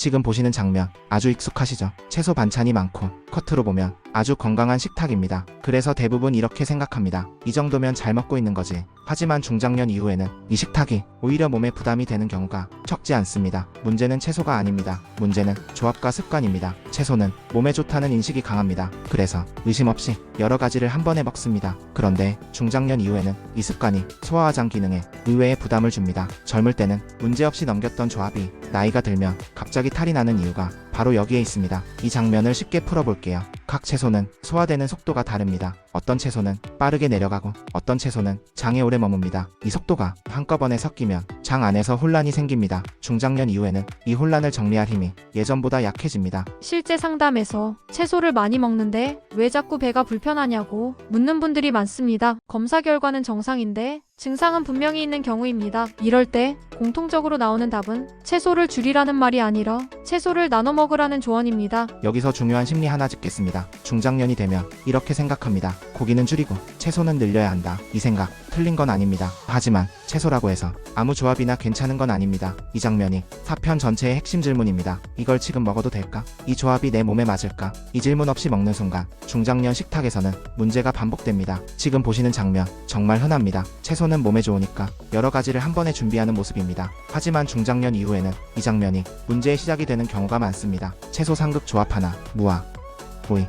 지금 보시는 장면 아주 익숙하시죠? 채소 반찬이 많고 컷으로 보면 아주 건강한 식탁입니다. 그래서 대부분 이렇게 생각합니다. 이 정도면 잘 먹고 있는 거지. 하지만 중장년 이후에는 이 식탁이 오히려 몸에 부담이 되는 경우가 적지 않습니다. 문제는 채소가 아닙니다. 문제는 조합과 습관입니다. 채소는 몸에 좋다는 인식이 강합니다. 그래서 의심 없이 여러 가지를 한 번에 먹습니다. 그런데 중장년 이후에는 이 습관이 소화화장 기능에 의외의 부담을 줍니다. 젊을 때는 문제없이 넘겼던 조합이 나이가 들면 갑자기 탈이 나는 이유가 바로 여기에 있습니다. 이 장면을 쉽게 풀어볼게요. 각 채소는 소화되는 속도가 다릅니다. 어떤 채소는 빠르게 내려가고 어떤 채소는 장에 오래 머뭅니다. 이 속도가 한꺼번에 섞이면 장 안에서 혼란이 생깁니다. 중장년 이후에는 이 혼란을 정리할 힘이 예전보다 약해집니다. 실제 상담에서 채소를 많이 먹는데 왜 자꾸 배가 불편하냐고 묻는 분들이 많습니다. 검사 결과는 정상인데 증상은 분명히 있는 경우입니다. 이럴 때 공통적으로 나오는 답은 채소를 줄이라는 말이 아니라 채소를 나눠 먹으라는 조언입니다. 여기서 중요한 심리 하나 짚겠습니다. 중장년이 되면 이렇게 생각합니다. 고기는 줄이고 채소는 늘려야 한다. 이 생각 틀린 건 아닙니다. 하지만 채소라고 해서 아무 조합이나 괜찮은 건 아닙니다. 이 장면이 사편 전체의 핵심 질문입니다. 이걸 지금 먹어도 될까? 이 조합이 내 몸에 맞을까? 이 질문 없이 먹는 순간 중장년 식탁에서는 문제가 반복됩니다. 지금 보시는 장면 정말 흔합니다. 채소는 몸에 좋으니까 여러 가지를 한 번에 준비하는 모습입니다. 하지만 중장년 이후에는 이 장면이 문제의 시작이 되는 경우가 많습니다. 채소 상극 조합 하나, 무와 보이.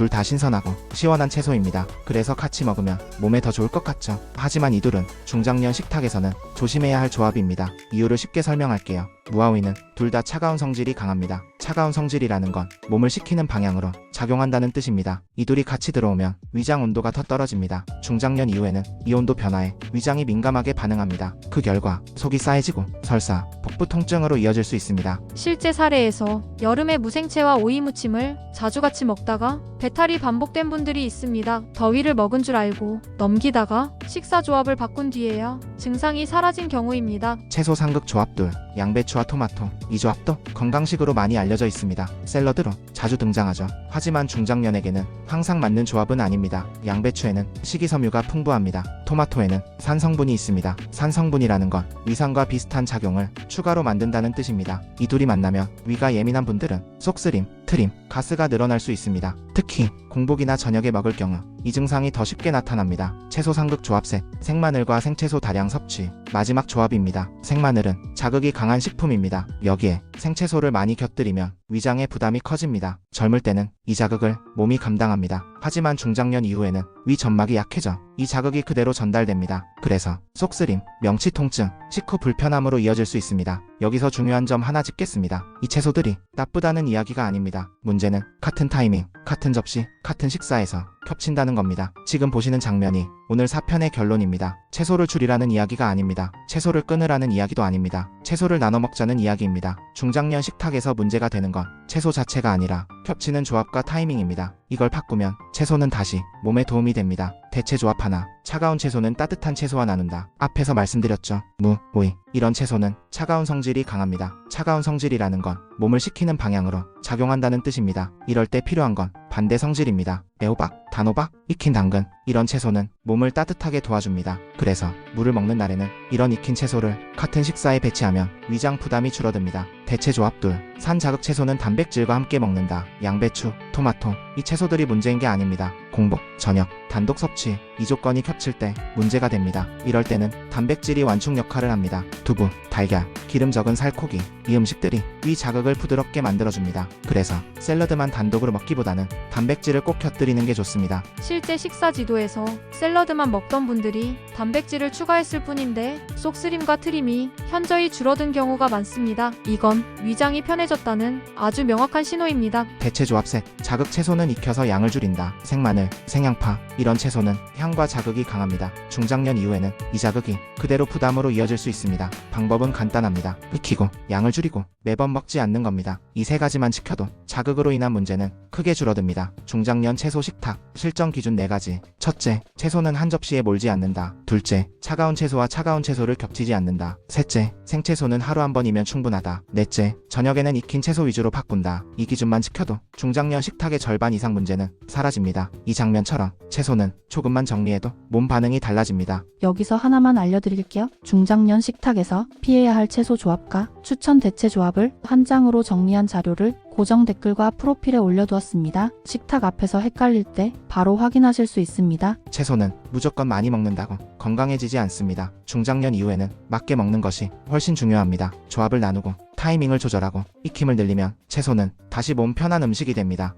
둘 다 신선하고 시원한 채소입니다. 그래서 같이 먹으면 몸에 더 좋을 것 같죠. 하지만 이 둘은 중장년 식탁에서는 조심해야 할 조합입니다. 이유를 쉽게 설명할게요. 무아오이는 둘 다 차가운 성질이 강합니다. 차가운 성질이라는 건 몸을 식히는 방향으로 작용한다는 뜻입니다. 이 둘이 같이 들어오면 위장 온도가 더 떨어집니다. 중장년 이후에는 이 온도 변화에 위장이 민감하게 반응합니다. 그 결과 속이 싸해지고 설사, 복부 통증으로 이어질 수 있습니다. 실제 사례에서 여름에 무생채와 오이 무침을 자주 같이 먹다가 배탈이 반복된 분들이 있습니다. 더위를 먹은 줄 알고 넘기다가 식사 조합을 바꾼 뒤에야 증상이 사라진 경우입니다. 채소 상극 조합둘, 양배추와 토마토. 이 조합도 건강식으로 많이 알려져 있습니다. 샐러드로 자주 등장하죠. 하지만 중장년에게는 항상 맞는 조합은 아닙니다. 양배추에는 식이섬유가 풍부합니다. 토마토에는 산 성분이 있습니다. 산 성분이라는 건 위산과 비슷한 작용을 추가로 만든다는 뜻입니다. 이 둘이 만나면 위가 예민한 분들은 속쓰림, 트림, 가스가 늘어날 수 있습니다. 특히 공복이나 저녁에 먹을 경우 이 증상이 더 쉽게 나타납니다. 채소 상극 조합셋, 생마늘과 생채소 다량 섭취. 마지막 조합입니다. 생마늘은 자극이 강한 식품입니다. 여기에 생채소를 많이 곁들이면 위장의 부담이 커집니다. 젊을 때는 이 자극을 몸이 감당합니다. 하지만 중장년 이후에는 위 점막이 약해져 이 자극이 그대로 전달됩니다. 그래서 속쓰림, 명치 통증, 식후 불편함으로 이어질 수 있습니다. 여기서 중요한 점 하나 짚겠습니다. 이 채소들이 나쁘다는 이야기가 아닙니다. 문제는 같은 타이밍, 같은 접시, 같은 식사에서 겹친다는 겁니다. 지금 보시는 장면이 오늘 사편의 결론입니다. 채소를 줄이라는 이야기가 아닙니다. 채소를 끊으라는 이야기도 아닙니다. 채소를 나눠 먹자는 이야기입니다. 중장년 식탁에서 문제가 되는 건 채소 자체가 아니라 겹치는 조합과 타이밍입니다. 이걸 바꾸면 채소는 다시 몸에 도움이 됩니다. 대체 조합 하나. 차가운 채소는 따뜻한 채소와 나눈다. 앞에서 말씀드렸죠. 무, 오이. 이런 채소는 차가운 성질이 강합니다. 차가운 성질이라는 건 몸을 식히는 방향으로 작용한다는 뜻입니다. 이럴 때 필요한 건 반대 성질입니다. 애호박, 단호박, 익힌 당근. 이런 채소는 몸을 따뜻하게 도와줍니다. 그래서 물을 먹는 날에는 이런 익힌 채소를 같은 식사에 배치하면 위장 부담이 줄어듭니다. 대체 조합둘. 산 자극 채소는 단백질과 함께 먹는다. 양배추, 토마토. 이 채소들이 문제인 게 아닙니다. 공복, 저녁, 단독 섭취. 이 조건이 겹칠 때 문제가 됩니다. 이럴 때는 단백질이 완충 역할을 합니다. 두부, 달걀, 기름 적은 살코기. 이 음식들이 위 자극을 부드럽게 만들어줍니다. 그래서 샐러드만 단독으로 먹기보다는 단백질을 꼭 곁들이는 게 좋습니다. 실제 식사 지도에서 샐러드만 먹던 분들이 단백질을 추가했을 뿐인데 속쓰림과 트림이 현저히 줄어든 경우가 많습니다. 이건 위장이 편해졌다는 아주 명확한 신호입니다. 대체 조합 셋. 자극 채소는 익혀서 양을 줄인다. 생마늘, 생양파. 이런 채소는 향과 자극이 강합니다. 중장년 이후에는 이 자극이 그대로 부담으로 이어질 수 있습니다. 방법은 간단합니다. 익히고 양을 줄이고 매번 먹지 않는 겁니다. 이 세 가지만 지켜도 자극으로 인한 문제는 크게 줄어듭니다. 중장년 채소 식탁 실전 기준 네 가지. 첫째, 채소는 한 접시에 몰지 않는다. 둘째, 차가운 채소와 차가운 채소를 겹치지 않는다. 셋째, 생채소는 하루 한 번이면 충분하다. 넷째, 넷째, 저녁에는 익힌 채소 위주로 바꾼다. 이 기준만 지켜도 중장년 식탁의 절반 이상 문제는 사라집니다. 이 장면처럼 채소는 조금만 정리해도 몸 반응이 달라집니다. 여기서 하나만 알려드릴게요. 중장년 식탁에서 피해야 할 채소 조합과 추천 대체 조합을 한 장으로 정리한 자료를 고정 댓글과 프로필에 올려두었습니다. 식탁 앞에서 헷갈릴 때 바로 확인하실 수 있습니다. 채소는 무조건 많이 먹는다고 건강해지지 않습니다. 중장년 이후에는 맞게 먹는 것이 훨씬 중요합니다. 조합을 나누고 타이밍을 조절하고 익힘을 늘리면 채소는 다시 몸 편한 음식이 됩니다.